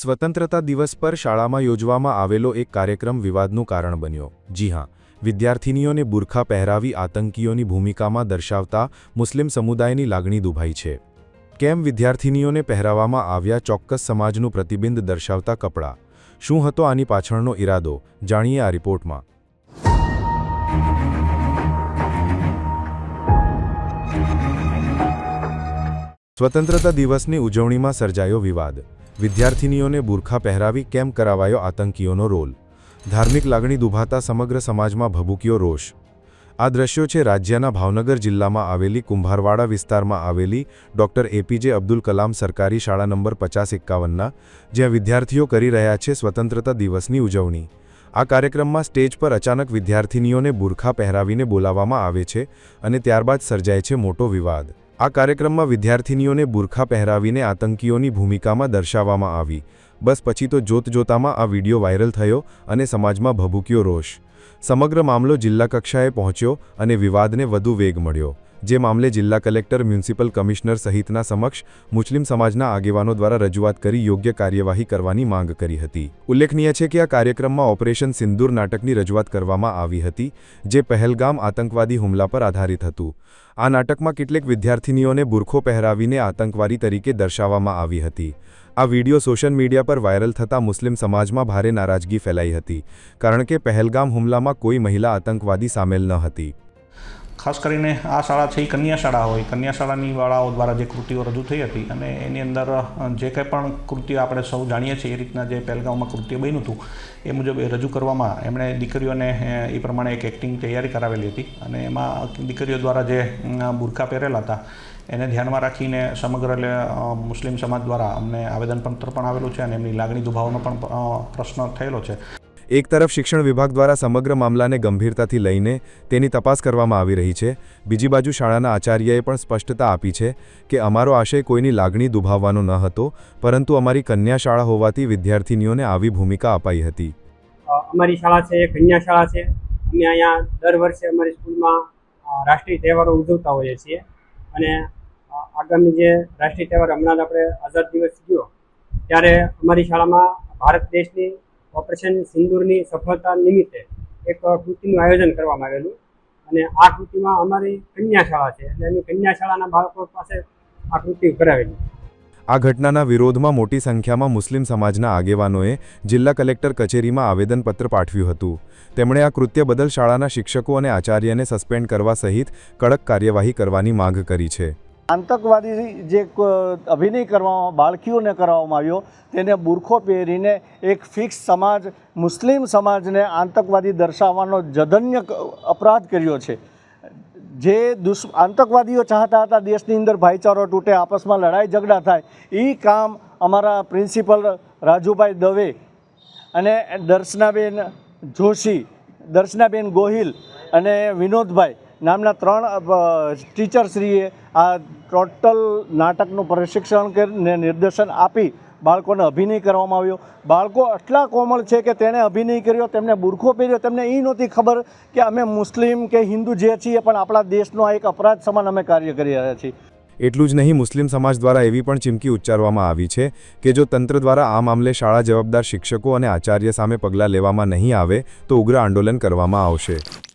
સ્વતંત્રતા દિવસ પર શાળામાં યોજવામાં આવેલો એક કાર્યક્રમ વિવાદનું કારણ બન્યો. જી હા, વિદ્યાર્થિનીઓને બુરખા પહેરાવી આતંકીઓની ભૂમિકામાં દર્શાવતા મુસ્લિમ સમુદાયની લાગણી દુભાઈ છે. કેમ વિદ્યાર્થિનીઓને પહેરાવવામાં આવ્યા ચોક્કસ સમાજનું પ્રતિબિંબ દર્શાવતા કપડાં? શું હતો આની પાછળનો ઈરાદો? જાણીએ આ રિપોર્ટમાં. સ્વતંત્રતા દિવસની ઉજવણીમાં સર્જાયો વિવાદ. વિદ્યાર્થિનીઓને બુરખા પહેરાવી કેમ કરાવાયો આતંકીઓનો રોલ? ધાર્મિક લાગણી દુભાતા સમગ્ર સમાજમાં ભભૂક્યો રોષ. આ દ્રશ્યો છે રાજ્યના ભાવનગર જિલ્લામાં આવેલી કુંભારવાડા વિસ્તારમાં આવેલી ડોક્ટર એપીજે અબ્દુલ કલામ સરકારી શાળા નંબર પચાસ એકાવનના, જ્યાં વિદ્યાર્થીઓ કરી રહ્યા છે સ્વતંત્રતા દિવસની ઉજવણી. આ કાર્યક્રમમાં સ્ટેજ પર અચાનક વિદ્યાર્થિનીઓને બુરખા પહેરાવીને બોલાવવામાં આવે છે અને ત્યારબાદ સર્જાય છે મોટો વિવાદ. આ કાર્યક્રમમાં વિદ્યાર્થિનીઓને બુરખા પહેરાવીને આતંકીઓની ભૂમિકામાં દર્શાવવામાં આવી. બસ પછી તો જોતજોતામાં આ વીડિયો વાયરલ થયો અને સમાજમાં ભભૂક્યો રોષ. સમગ્ર મામલો જિલ્લા કક્ષાએ પહોંચ્યો અને વિવાદને વધુ વેગ મળ્યો. જે મામલે જિલ્લા કલેક્ટર, મ્યુનિસિપલ કમિશનર સહિતના સમક્ષ મુસ્લિમ સમાજના આગેવાનો દ્વારા રજૂઆત કરી યોગ્ય કાર્યવાહી કરવાની માંગ કરી હતી. ઉલ્લેખનીય છે કે આ કાર્યક્રમમાં ઓપરેશન સિંદૂર નાટકની રજૂઆત કરવામાં આવી હતી, જે પહેલગામ આતંકવાદી હુમલા પર આધારિત હતું. આ નાટકમાં કેટલીક વિદ્યાર્થિનીઓને બુરખો પહેરાવીને આતંકવાદી તરીકે દર્શાવવામાં આવી હતી. આ વીડિયો સોશિયલ મીડિયા પર વાયરલ થતાં મુસ્લિમ સમાજમાં ભારે નારાજગી ફેલાઈ હતી, કારણ કે પહેલગામ હુમલામાં કોઈ મહિલા આતંકવાદી સામેલ ન હતી. ખાસ કરીને આ શાળા છે એ કન્યા શાળા હોય. કન્યા શાળાની વાળાઓ દ્વારા જે કૃતિઓ રજૂ થઈ હતી અને એની અંદર જે કંઈ પણ કૃતિઓ આપણે સૌ જાણીએ છીએ એ રીતના જે પહેલગામમાં કૃત્ય બન્યું હતું, એ મુજબ એ રજૂ કરવામાં એમણે દીકરીઓને એ પ્રમાણે એક એક્ટિંગ તૈયારી કરાવેલી હતી અને એમાં દીકરીઓ દ્વારા જે બુરખા પહેરેલા હતા, એને ધ્યાનમાં રાખીને સમગ્ર મુસ્લિમ સમાજ દ્વારા અમને આવેદનપત્ર પણ આવેલું છે અને એમની લાગણી દુભાવનો પણ પ્રશ્ન થયેલો છે. એક તરફ શિક્ષણ વિભાગ દ્વારા સમગ્ર મામલાને ગંભીરતાથી લઈને તેની તપાસ કરવામાં આવી રહી છે. બીજી બાજુ શાળાના આચાર્યએ પણ સ્પષ્ટતા આપી છે કે અમારો આશય કોઈની લાગણી દુભાવવાનો ન હતો, પરંતુ અમારી કન્યા શાળા હોવાથી વિદ્યાર્થીનીઓને આવી ભૂમિકા અપાઈ હતી. અમારી શાળા છે કન્યા શાળા છે. અમે અહીંયા દર વર્ષે અમારી સ્કૂલમાં રાષ્ટ્રીય તહેવારો ઉજવતા હોઈએ છીએ. અને આગામી જે રાષ્ટ્રીય તહેવાર હમણાં જ આપણે આઝાદ દિવસ ગયો ત્યારે અમારી શાળામાં ભારત દેશની ઓપરેશન સિંદૂરની સફળતા નિમિત્તે એક કૃતિનું આયોજન કરવામાં આવેલું. અને આ કૃતિમાં અમારી કન્યાશાળા છે, એટલે અમે કન્યાશાળાના બાળકો પાસે આ કૃતિ કરાવેલી. આ ઘટનાના વિરોધમાં મોટી સંખ્યામાં મુસ્લિમ સમાજના આગેવાનોએ જિલ્લા કલેક્ટર કચેરીમાં આવેદનપત્ર પાઠવ્યું હતું. તેમણે આ કૃત્ય બદલ શાળાના શિક્ષકો અને આચાર્યને સસ્પેન્ડ કરવા સહિત કડક કાર્યવાહી કરવાની માંગ કરી છે. આતંકવાદી જે અભિનય કરવામાં, બાળકીઓને કરવામાં આવ્યો, તેને બુરખો પહેરીને એક ફિક્સ સમાજ, મુસ્લિમ સમાજને આતંકવાદી દર્શાવવાનો જધન્ય અપરાધ કર્યો છે. જે દુશ્ આતંકવાદીઓ ચાહતા હતા દેશની અંદર ભાઈચારો તૂટે, આપસમાં લડાઈ ઝઘડા થાય એ કામ અમારા પ્રિન્સિપલ રાજુભાઈ દવે અને દર્શનાબેન જોશી, દર્શનાબેન ગોહિલ અને વિનોદભાઈ નામના ત્રણ ટીચરશ્રીએ આ ટોટલ નાટકનું પ્રશિક્ષણ કરીને નિર્દેશન આપી બાળકોને અભિનય કરવામાં આવ્યો. બાળકો આટલા કોમળ છે કે તેણે અભિનય કર્યો, તેમને બુરખો પહેર્યો, તેમને એ નહોતી ખબર કે અમે મુસ્લિમ કે હિન્દુ જે છીએ, પણ આપણા દેશનો આ એક અપરાધ સમાન અમે કાર્ય કરી રહ્યા છીએ. એટલું જ નહીં, મુસ્લિમ સમાજ દ્વારા એવી પણ ચીમકી ઉચ્ચારવામાં આવી છે કે જો તંત્ર દ્વારા આ મામલે શાળા જવાબદાર શિક્ષકો અને આચાર્ય સામે પગલાં લેવામાં નહીં આવે, તો ઉગ્ર આંદોલન કરવામાં આવશે.